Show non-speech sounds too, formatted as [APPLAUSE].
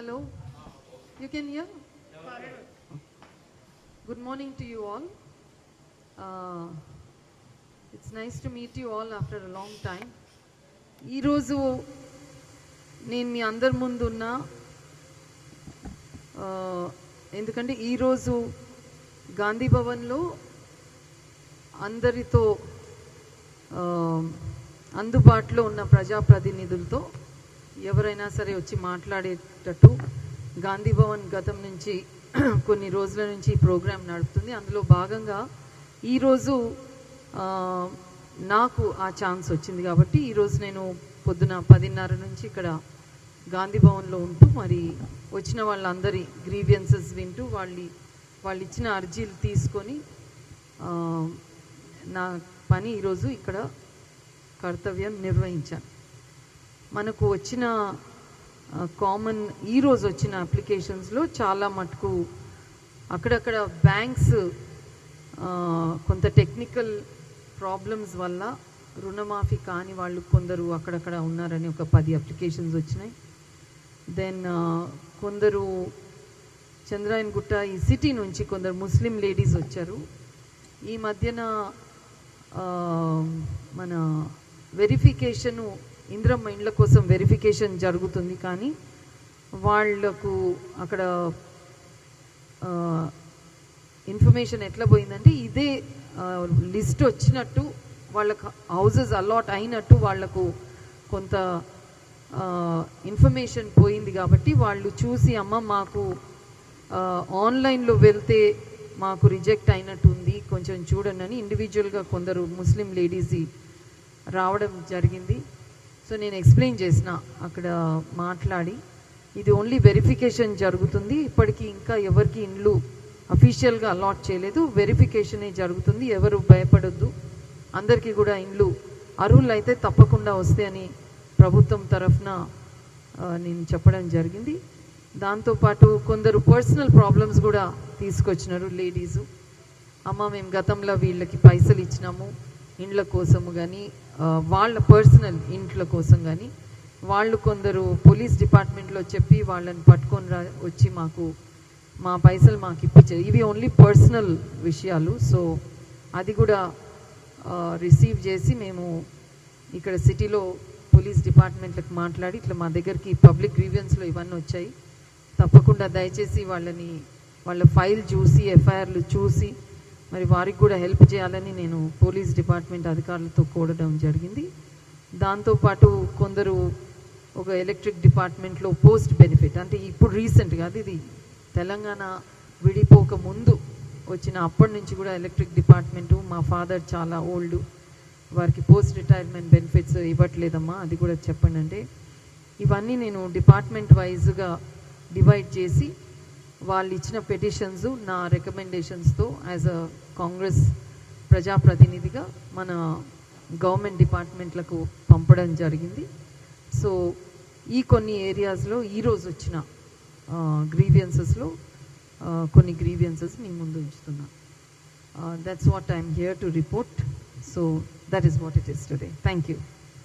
Hello? You can hear? Good morning to you all. Uh, it's nice to meet you all after a long time. ఈరోజు నేను మీ అందరి ముందు ఉన్నా ఆ, ఎందుకంటే ఈరోజు గాంధీ భవన్లో అందరితో ఆ, అందుబాటులో ఉన్న ప్రజాప్రతినిధులతో ఎవరైనా సరే వచ్చి మాట్లాడేటట్టు గాంధీ భవన్ గతం నుంచి [CLEARS THROAT] కొన్ని రోజుల నుంచి ఈ ప్రోగ్రాం నడుపుతుంది. అందులో భాగంగా ఈరోజు నాకు ఆ ఛాన్స్ వచ్చింది కాబట్టి ఈరోజు నేను పొద్దున పదిన్నర నుంచి ఇక్కడ గాంధీ భవన్లో ఉంటూ మరి వచ్చిన వాళ్ళందరి గ్రీవియన్సెస్ వింటూ వాళ్ళు వాళ్ళు ఇచ్చిన అర్జీలు తీసుకొని నా పని ఈరోజు ఇక్కడ కర్తవ్యం నిర్వహించాను. మనకు వచ్చిన కామన్ ఈరోజు వచ్చిన అప్లికేషన్స్లో చాలా మటుకు అక్కడక్కడ బ్యాంక్స్ కొంత టెక్నికల్ ప్రాబ్లమ్స్ వల్ల రుణమాఫీ కాని వాళ్ళు కొందరు అక్కడక్కడ ఉన్నారని ఒక పది అప్లికేషన్స్ వచ్చినాయి. దెన్ కొందరు చంద్రాయన్ గుట్ట ఈ సిటీ నుంచి కొందరు ముస్లిం లేడీస్ వచ్చారు. ఈ మధ్యన మన వెరిఫికేషను ఇందిరమ్మ ఇండ్ల కోసం వెరిఫికేషన్ జరుగుతుంది కానీ వాళ్ళకు అక్కడ ఇన్ఫర్మేషన్ ఎట్లా పోయిందంటే ఇదే లిస్ట్ వచ్చినట్టు వాళ్ళకు హౌజెస్ అలాట్ అయినట్టు వాళ్ళకు కొంత ఇన్ఫర్మేషన్ పోయింది కాబట్టి వాళ్ళు చూసి అమ్మ మాకు ఆన్లైన్లో వెళ్తే మాకు రిజెక్ట్ అయినట్టు ఉంది కొంచెం చూడండి అని ఇండివిజువల్గా కొందరు ముస్లిం లేడీస్ రావడం జరిగింది. సో నేను ఎక్స్ప్లెయిన్ చేసిన అక్కడ మాట్లాడి. ఇది ఓన్లీ వెరిఫికేషన్ జరుగుతుంది. ఇప్పటికీ ఇంకా ఎవరికి ఇండ్లు అఫీషియల్గా అలాట్ చేయలేదు. వెరిఫికేషనే జరుగుతుంది. ఎవరు భయపడొద్దు. అందరికీ కూడా ఇండ్లు అర్హులు అయితే తప్పకుండా వస్తాయని ప్రభుత్వం తరఫున నేను చెప్పడం జరిగింది. దాంతోపాటు కొందరు పర్సనల్ ప్రాబ్లమ్స్ కూడా తీసుకొచ్చినారు లేడీసు అమ్మ మేము గతంలో వీళ్ళకి పైసలు ఇచ్చినాము. ఇండ్ల కోసము కానీ వాళ్ళ పర్సనల్ ఇంట్ల కోసం కానీ వాళ్ళు కొందరు పోలీస్ డిపార్ట్మెంట్లో చెప్పి వాళ్ళని పట్టుకొని రా వచ్చి మాకు మా పైసలు మాకు ఇప్పించారు. ఇవి ఓన్లీ పర్సనల్ విషయాలు. సో అది కూడా రిసీవ్ చేసి మేము ఇక్కడ సిటీలో పోలీస్ డిపార్ట్మెంట్లకు మాట్లాడి ఇట్లా మా దగ్గరికి పబ్లిక్ గ్రీవియన్స్లో ఇవన్నీ వచ్చాయి. తప్పకుండా దయచేసి వాళ్ళని వాళ్ళ ఫైల్ చూసి ఎఫ్ఐఆర్లు చూసి మరి వారికి కూడా హెల్ప్ చేయాలని నేను పోలీస్ డిపార్ట్మెంట్ అధికారులతో కోరడం జరిగింది. దాంతోపాటు కొందరు ఒక ఎలక్ట్రిక్ డిపార్ట్మెంట్లో పోస్ట్ బెనిఫిట్ అంటే ఇప్పుడు రీసెంట్గా అది ఇది తెలంగాణ విడిపోక ముందు వచ్చిన అప్పటి నుంచి కూడా ఎలక్ట్రిక్ డిపార్ట్మెంటు మా ఫాదర్ చాలా ఓల్డ్ వారికి పోస్ట్ రిటైర్మెంట్ బెనిఫిట్స్ ఇవ్వట్లేదమ్మా అది కూడా చెప్పండి అంటే ఇవన్నీ నేను డిపార్ట్మెంట్ వైజ్గా డివైడ్ చేసి వాళ్ళు ఇచ్చిన పెటిషన్స్ నా రికమెండేషన్స్తో యాజ్ అ కాంగ్రెస్ ప్రజాప్రతినిధిగా మన గవర్నమెంట్ డిపార్ట్మెంట్లకు పంపడం జరిగింది. సో ఈ కొన్ని ఏరియాస్లో ఈరోజు వచ్చిన గ్రీవియన్సెస్లో కొన్ని గ్రీవియన్సెస్ మీ ముందు ఉంచుతున్నాను that's what I'm here to report so that is what it is today thank you